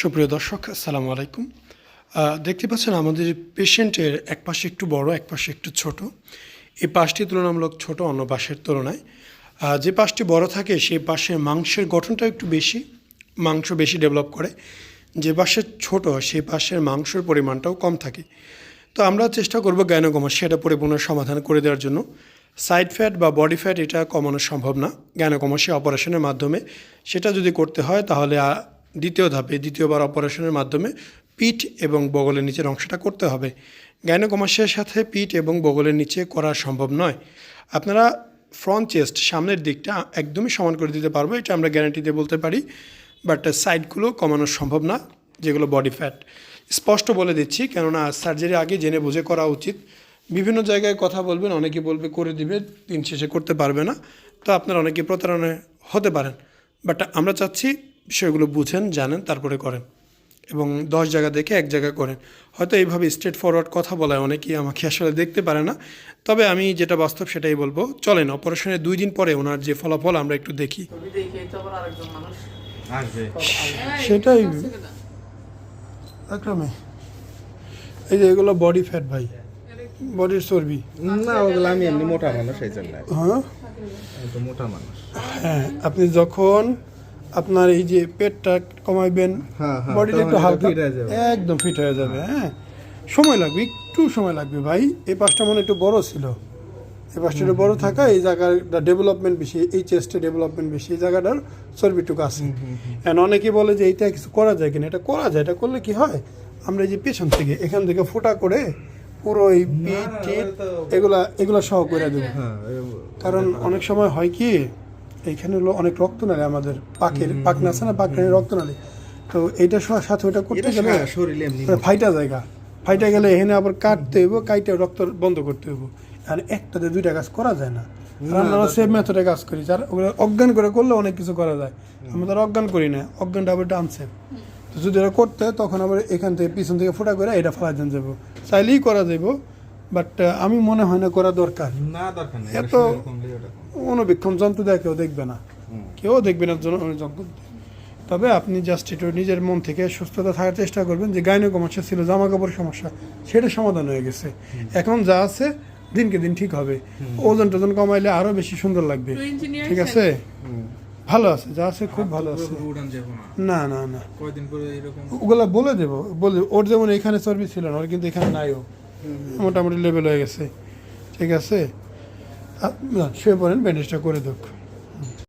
সুপ্রিয় দর্শক, আসসালামু আলাইকুম। দেখতে পাচ্ছেন আমাদের পেশেন্টের এক পাশে একটু বড় এক পাশে একটু ছোট। এই পাশটি তুলনামূলক ছোট, অন্য পাশের তুলনায়। যে পাশটি বড় থাকে সেই পাশে মাংসের গঠনটা একটু বেশি, মাংস বেশি ডেভেলপ করে। যে পাশে ছোট সেই পাশের মাংসের পরিমাণটাও কম থাকে। তো আমরা চেষ্টা করব জ্ঞানগমা সেটা পরিপূর্ণ সমাধান করে দেওয়ার জন্য। সাইড ফ্যাট বা বডি ফ্যাট এটা কমানো সম্ভব না। জ্ঞানকমসে অপারেশনের মাধ্যমে সেটা যদি করতে হয়, তাহলে দ্বিতীয় ধাপে, দ্বিতীয়বার অপারেশনের মাধ্যমে পিঠ এবং বগলের নিচের অংশটা করতে হবে। জ্ঞানকমাসের সাথে পিঠ এবং বগলের নিচে করা সম্ভব নয়। আপনারা ফ্রন্ট চেস্ট সামনের দিকটা একদমই সমান করে দিতে পারব, এটা আমরা গ্যারান্টি দিয়ে বলতে পারি বাট সাইডগুলো কমানো সম্ভব না, যেগুলো বডি ফ্যাট স্পষ্ট বলে দিচ্ছি, কেননা সার্জারি আগে জেনে বুঝে করা উচিত। বিভিন্ন জায়গায় কথা বলবেন, অনেকে বলবে করে দিবে, দিন শেষে করতে পারবে না, তো আপনারা অনেকে প্রতারণায় হতে পারেন। বাট আমরা চাচ্ছি বিষয়গুলো বুঝেন জানেন তারপরে করেন এবং দশ জায়গা দেখে এক জায়গা করেন। হয়তো এইভাবে স্ট্রেট ফরওয়ার্ড কথা বলায় অনেকেই আমাকে আসলে দেখতে পারে না। তবে আমি যেটা বাস্তব সেটাই বলব। চলেন অপারেশনের দুই দিন পরে ওনার যে ফলাফল আমরা একটু দেখি। সেটাই। আকরামে এই যে এগুলো বডি ফ্যাট ভাই। বডির চর্বি। না ওগুলো আমি এমনি মোটা মানুষ এই জন্য। হ্যাঁ। মোটা মানুষ। হ্যাঁ আপনি যখন আপনার এই যে পেটটা কমাইবেন হ্যাঁ, হ্যাঁ, বডিটা একটু হালকা হয়ে। একদম ফিট হয়ে যাবে হ্যাঁ। সময় লাগবে একটু সময় লাগবে ভাই। এই পাশটা মনে একটু বড় ছিল। এই পাশটা একটু বড় থাকা এই জায়গার ডেভেলপমেন্ট বেশি এই চেস্টে ডেভেলপমেন্ট বেশি এই জায়গাটার চর্বিটুকু আছে। এখন অনেকে বলে যে এইটা কিছু করা যায় কিনা এটা করা যায় এটা করলে কি হয়? আমরা এই যে পেছন থেকে এখান থেকে ফোটা করে পুরো এই পিঠ এগুলা এগুলা সহ করে দেবো। হ্যাঁ কারণ অনেক সময় হয় কি এইখানে হলো অনেক রক্ত নালে আমাদের পাকের পাকনা আছে না পাকনা রক্ত নালে তো এইটা সাথে ওটা করতে গেলে মানে ফাইটা জায়গা। ফাইটা গেলে এখানে আবার কাটতে হইব কাইটে রক্ত বন্ধ করতে হইব। আর একটাতে দুইটা কাজ করা যায় না। আমরা সেম মেথডে কাজ করি যার ওগুলো অজ্ঞান করে করলে অনেক কিছু করা যায়। আমরা অজ্ঞান করি না অজ্ঞানটা আবার ডানছে তো যদি এটা করতে তখন আবার এখান থেকে পিছন থেকে ফোটা করে এটা ফেলা দেন যাব। চাইলেই করা যাব বাট আমি মনে হয় না করা দরকার। না দরকার এত-। অনুবীক্ষণ যন্ত্র দেয় কেউ দেখবে না। কেউ দেখবে না যন্ত্র তবে আপনি জাস্ট একটু নিজের মন থেকে সুস্থতা থাকার চেষ্টা করবেন যে গাইনো সমস্যা ছিল জামা কাপড় সমস্যা সেটা সমাধান হয়ে গেছে। এখন যা আছে দিনকে দিন ঠিক হবে। ওজন টোজন কমাইলে আরও বেশি সুন্দর লাগবে। ঠিক আছে? ভালো আছে যা আছে খুব ভালো আছে। না। না না ওগুলা বলে দেবো বলে ওর যেমন এখানে চর্বি ছিল না ওর কিন্তু এখানে নাইও। মোটামুটি লেভেল হয়ে গেছে। ঠিক আছে? শুয়ে পড়েন ব্যান্ডেজটা করে দেখ